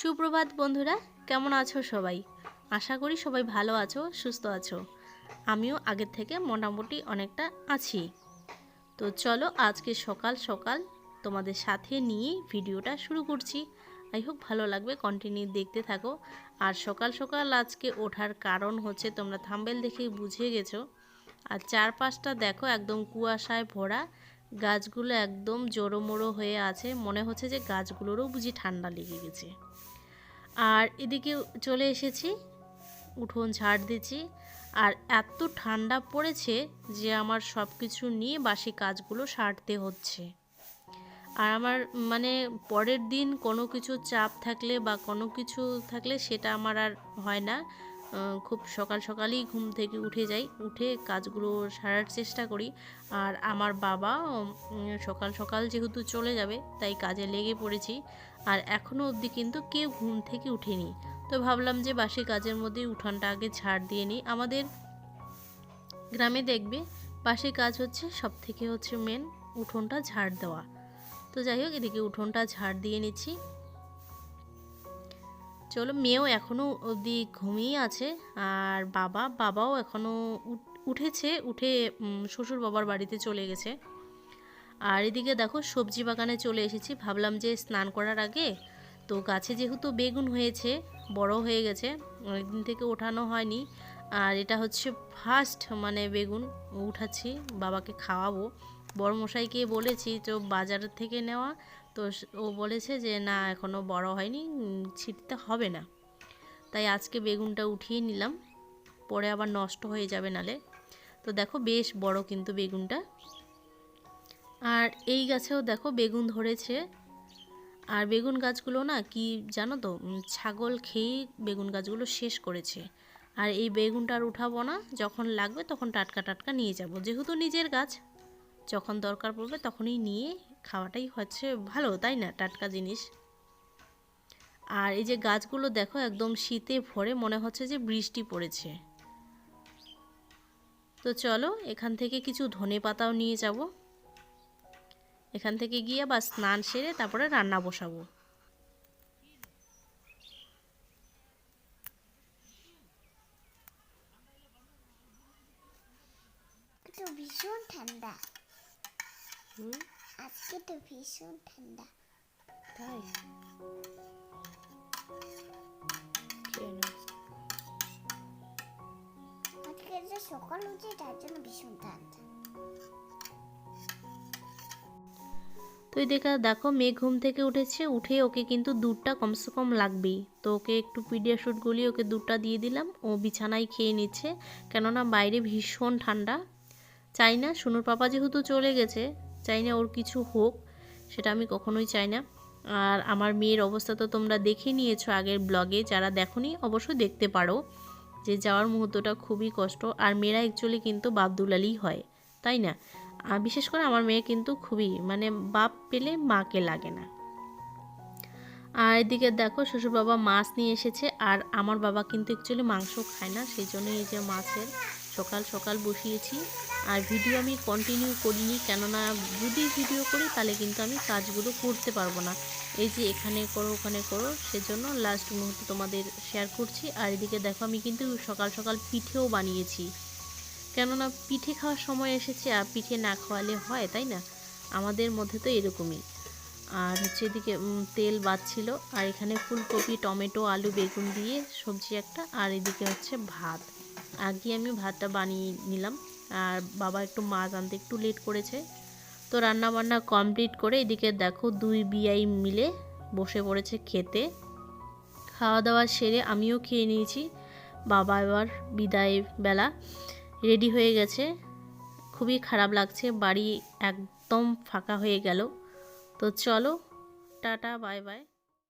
সুপ্রভাত বন্ধুরা, কেমন আছো সবাই? আশা করি সবাই ভালো আছো, সুস্থ আছো। আমিও আগের থেকে মোটামুটি অনেকটা আছি। তো চলো আজকে সকাল সকাল তোমাদের সাথে নিয়ে ভিডিওটা শুরু করছি। আই হোপ ভালো লাগবে কন্টিনিউ দেখতে থাকো। আর সকাল সকাল আজকে ওঠার কারণ হচ্ছে তোমরা থাম্বেল দেখে বুঝে গেছো। আর চারপাশটা দেখো একদম কুয়াশায় ভরা। গাছগুলো একদম জোড়োমোড়ো হয়ে আছে। মনে হচ্ছে যে গাছগুলোরও বুঝি ঠান্ডা লেগে গেছে। আর এদিকে চলে এসেছি, উঠোন ঝাড় দিচ্ছি। আর এত ঠান্ডা পড়েছে যে আমার সব কিছু নিয়ে বাসি কাজগুলো সারতে হচ্ছে। আর আমার মানে পরের দিন কোনো কিছু চাপ থাকলে বা কোনো কিছু থাকলে সেটা আমার আর হয় না। খুব সকাল সকালেই ঘুম থেকে উঠে যাই। উঠে কাজগুলো সারার চেষ্টা করি। আর আমার বাবা সকাল সকাল যেহেতু চলে যাবে, তাই কাজে লেগে পড়েছি। আর এখনও অবধি কিন্তু কেউ ঘুম থেকে উঠেনি। তো ভাবলাম যে বাসি কাজের মধ্যে উঠানটা আগে ছাড় দিয়ে নিই। আমাদের গ্রামে দেখবে বাসি কাজ হচ্ছে সব থেকে হচ্ছে মেন উঠোনটা ঝাড় দেওয়া। তো যাই হোক, এদিকে উঠোনটা ঝাড় দিয়ে নিচ্ছি। চলো, মেয়েও এখনও অবধি ঘুমিয়ে আছে আর বাবা, বাবাও এখনও উঠেছে, উঠে শ্বশুর বাবার বাড়িতে চলে গেছে। আর এদিকে দেখো, সবজি বাগানে চলে এসেছি। ভাবলাম যে স্নান করার আগে তো গাছে যেহেতু বেগুন হয়েছে, বড় হয়ে গেছে, অনেকদিন থেকে ওঠানো হয়নি। আর এটা হচ্ছে ফার্স্ট মানে বেগুন, উঠাচ্ছি, বাবাকে খাওয়াবো। বড় মশাইকে বলেছি, তো বাজার থেকে নেওয়া। তো ও বলেছে যে, না এখনও বড় হয়নি ছিটতে হবে না। তাই আজকে বেগুনটা উঠিয়ে নিলাম, পরে আবার নষ্ট হয়ে যাবে নালে। তো দেখো, বেশ বড় কিন্তু বেগুনটা। আর এই গাছেও দেখো, বেগুন ধরেছে। আর বেগুন গাছগুলো না, কি জানো তো ছাগল খেয়ে বেগুন গাছগুলো শেষ করেছে। আর এই বেগুনটা আর উঠাবো না, যখন লাগবে তখন টাটকা টাটকা নিয়ে যাব। যেহেতু নিজের গাছ যখন দরকার পড়বে তখনই নিয়ে খাওয়াটাই হচ্ছে ভালো, তাই না? টাটকা জিনিস। আর এই যে গাছগুলো দেখো একদম শীতে ভরে মনে হচ্ছে যে বৃষ্টি পড়েছে। তো চলো এখান থেকে কিছু ধনে পাতাও নিয়ে যাব। এখান থেকে গিয়ে বা স্নান সেরে তারপরে রান্না বসাবো। ভীষণ ঠান্ডা। হুম, আজকে তো ভীষণ ঠান্ডা। তাই? আজকে যে সকাল হচ্ছে তার জন্য ভীষণ ঠান্ডা। তো দেখা দেখো মেয়ে ঘুম থেকে উঠেছে উঠে ওকে কিন্তু দুধটা কমসে কম লাগবেই। তো ওকে একটু পিডিয়াশুট গলিয়ে ওকে দুধটা দিয়ে দিলাম ও বিছানায় খেয়ে নিচ্ছে। কেননা বাইরে ভীষণ ঠান্ডা। চাই না সুনুর পাপা যেহেতু চলে গেছে চাই না ওর কিছু হোক, সেটা আমি কখনোই চাই না। আর আমার মেয়ের অবস্থা তো তোমরা দেখে নিয়েছো আগের ব্লগে, যারা দেখোনি অবশ্যই দেখতে পারো যে যাওয়ার মুহূর্তটা খুবই কষ্ট। আর মেয়েরা অ্যাকচুয়ালি কিন্তু বাপদুলালি হয়, তাই না? আর বিশেষ করে আমার মেয়ে কিন্তু খুবই মানে বাপ পেলে মাকে লাগে না। আর এদিকে দেখো শ্বশুর বাবা মাছ নিয়ে এসেছে, আর আমার বাবা কিন্তু অ্যাকচুয়ালি মাংস খায় না, সেই জন্য এই যে মাছের সকাল সকাল বসিয়েছি। আর ভিডিও আমি কন্টিনিউ করিনি, কেননা যদি ভিডিও করি, তাহলে কিন্তু আমি কাজগুলো করতে পারব না। এই যে এখানে করো, ওখানে করো, সেজন্য লাস্ট মুহূর্তে তোমাদের শেয়ার করছি। আর এদিকে দেখো, আমি কিন্তু সকাল সকাল পিঠেও বানিয়েছি। কেননা পিঠে খাওয়ার সময় এসেছে, আর পিঠে না খাওয়ালে হয়, তাই না? আমাদের মধ্যে তো এরকমই। আর হচ্ছে এদিকে তেল বাচ্ছিল। আর এখানে ফুলকপি, টমেটো, আলু, বেগুন দিয়ে সবজি একটা। আর এদিকে হচ্ছে ভাত। আগে আমি ভাতটা বানিয়ে নিলাম। আর বাবা একটু মাছ আনতে একটু লেট করেছে। তো রান্না বান্না কমপ্লিট করে এদিকে দেখো দুই বিয়াই মিলে বসে পড়েছে খেতে। খাওয়া দাওয়া সেরে আমিও খেয়ে নিয়েছি। বাবা এবার বিদায় বেলা রেডি হয়ে গেছে। খুবই খারাপ লাগছে, বাড়ি একদম ফাঁকা হয়ে গেল। তো চলো, টাটা বাই বাই